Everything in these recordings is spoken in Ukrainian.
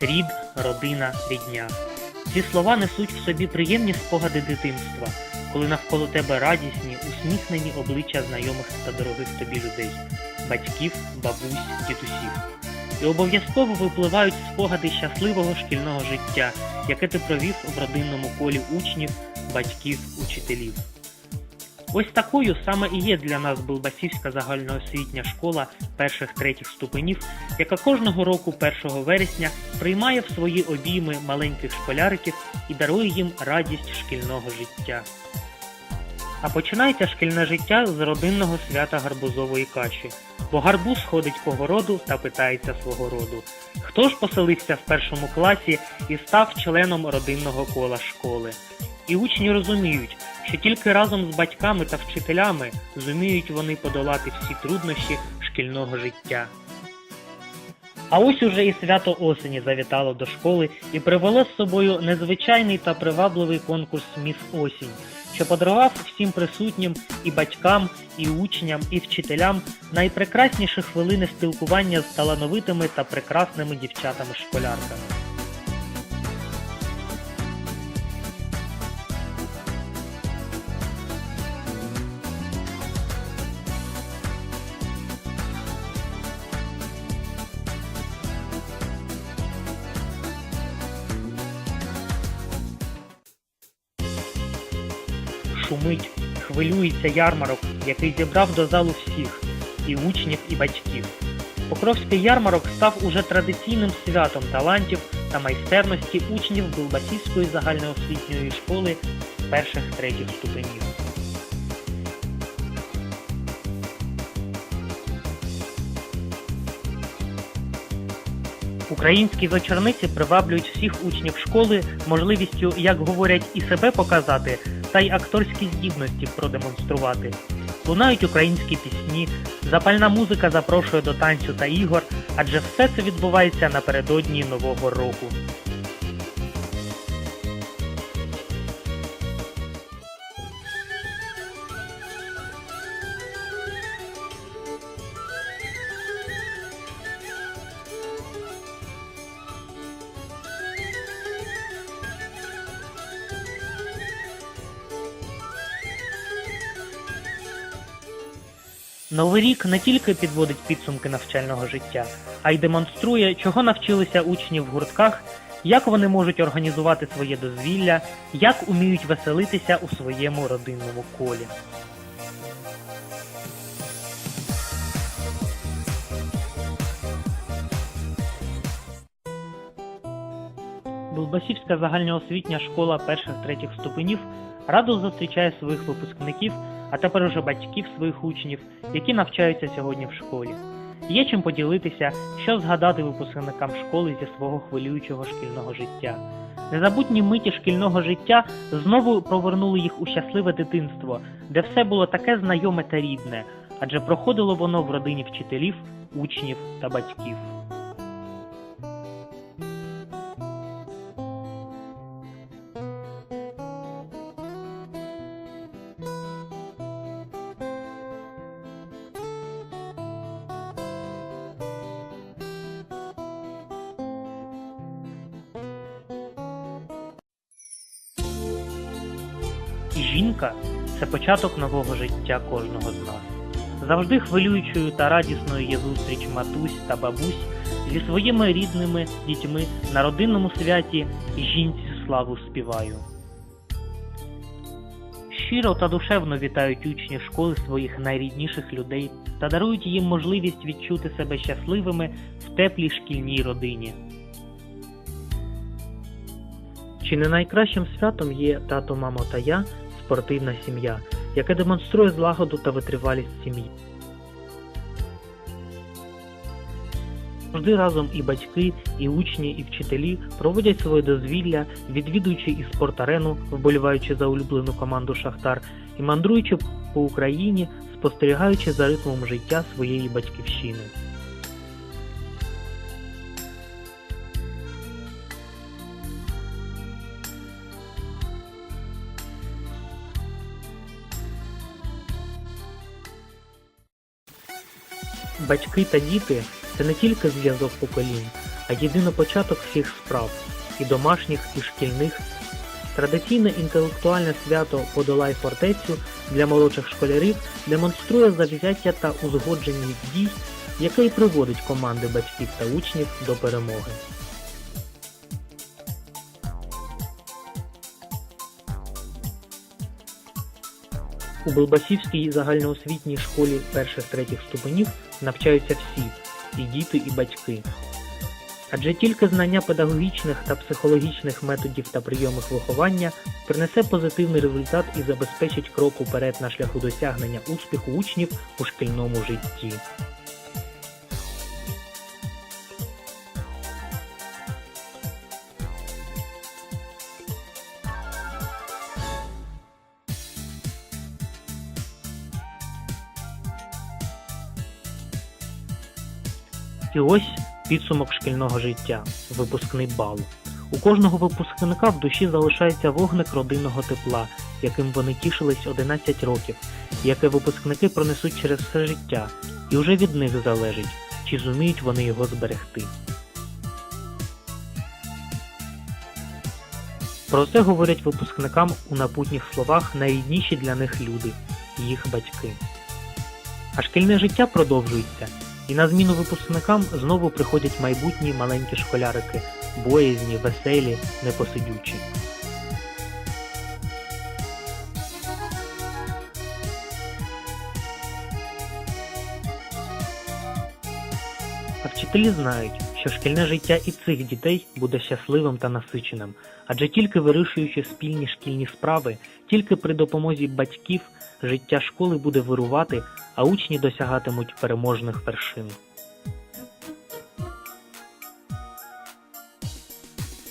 рід, родина, рідня. Ці слова несуть в собі приємні спогади дитинства, коли навколо тебе радісні, усміхнені обличчя знайомих та дорогих тобі людей, батьків, бабусь, дідусів. І обов'язково випливають спогади щасливого шкільного життя, яке ти провів в родинному колі учнів, батьків, учителів. Ось такою саме і є для нас Билбасівська загальноосвітня школа перших третіх ступенів, яка кожного року 1 вересня приймає в свої обійми маленьких школяриків і дарує їм радість шкільного життя. А починається шкільне життя з родинного свята гарбузової каші, бо гарбуз ходить по городу та питається свого роду. Хто ж поселився в першому класі і став членом родинного кола школи? І учні розуміють, що тільки разом з батьками та вчителями зуміють вони подолати всі труднощі шкільного життя. А ось уже і свято осені завітало до школи і привело з собою незвичайний та привабливий конкурс Міс Осінь, що подарував всім присутнім і батькам, і учням, і вчителям найпрекрасніші хвилини спілкування з талановитими та прекрасними дівчатами-школярками. Шумить, хвилюється ярмарок, який зібрав до залу всіх і учнів, і батьків. Покровський ярмарок став уже традиційним святом талантів та майстерності учнів Билбасівської загальноосвітньої школи перших третіх ступенів. Українські вечорниці приваблюють всіх учнів школи можливістю, як говорять, і себе показати, та й акторські здібності продемонструвати. Лунають українські пісні, запальна музика запрошує до танцю та ігор, адже все це відбувається напередодні Нового року. Новий рік не тільки підводить підсумки навчального життя, а й демонструє, чого навчилися учні в гуртках, як вони можуть організувати своє дозвілля, як уміють веселитися у своєму родинному колі. Булбасівська загальноосвітня школа перших третіх ступенів радо зустрічає своїх випускників, а тепер уже батьків своїх учнів, які навчаються сьогодні в школі. Є чим поділитися, що згадати випускникам школи зі свого хвилюючого шкільного життя. Незабутні миті шкільного життя знову повернули їх у щасливе дитинство, де все було таке знайоме та рідне, адже проходило воно в родині вчителів, учнів та батьків. Жінка це початок нового життя кожного з нас. Завжди хвилюючою та радісною є зустріч матусь та бабусь зі своїми рідними дітьми на родинному святі жінці славу співаю. Щиро та душевно вітають учні школи своїх найрідніших людей та дарують їм можливість відчути себе щасливими в теплій шкільній родині. Чи не найкращим святом є тато, мамо та я спортивна сім'я, яка демонструє злагоду та витривалість сім'ї. Завжди разом і батьки, і учні, і вчителі проводять своє дозвілля, відвідуючи і спортарену, вболіваючи за улюблену команду Шахтар, і мандруючи по Україні, спостерігаючи за ритмом життя своєї батьківщини. Батьки та діти це не тільки зв'язок поколінь, а єдиний початок всіх справ, і домашніх, і шкільних. Традиційне інтелектуальне свято Подолай фортецю для молодших школярів демонструє завзяття та узгодженість дій, яке й приводить команди батьків та учнів до перемоги. У Белбасівській загальноосвітній школі перших-третіх ступенів навчаються всі і діти, і батьки. Адже тільки знання педагогічних та психологічних методів та прийомів виховання принесе позитивний результат і забезпечить крок уперед на шляху досягнення успіху учнів у шкільному житті. І ось підсумок шкільного життя, випускний бал. У кожного випускника в душі залишається вогник родинного тепла, яким вони тішились 11 років, яке випускники пронесуть через все життя, і вже від них залежить, чи зуміють вони його зберегти. Про це говорять випускникам у напутніх словах найрідніші для них люди їх батьки. А шкільне життя продовжується, і на зміну випускникам знову приходять майбутні маленькі школярики, боязні, веселі, непосидючі. А вчителі знають, що шкільне життя і цих дітей буде щасливим та насиченим, адже тільки вирішуючи спільні шкільні справи, тільки при допомозі батьків життя школи буде вирувати, а учні досягатимуть переможних вершин.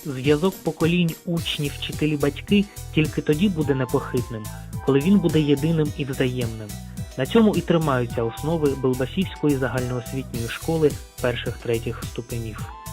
Зв'язок поколінь учні, вчителі, батьки тільки тоді буде непохитним, коли він буде єдиним і взаємним. На цьому і тримаються основи Белбасівської загальноосвітньої школи перших третіх ступенів.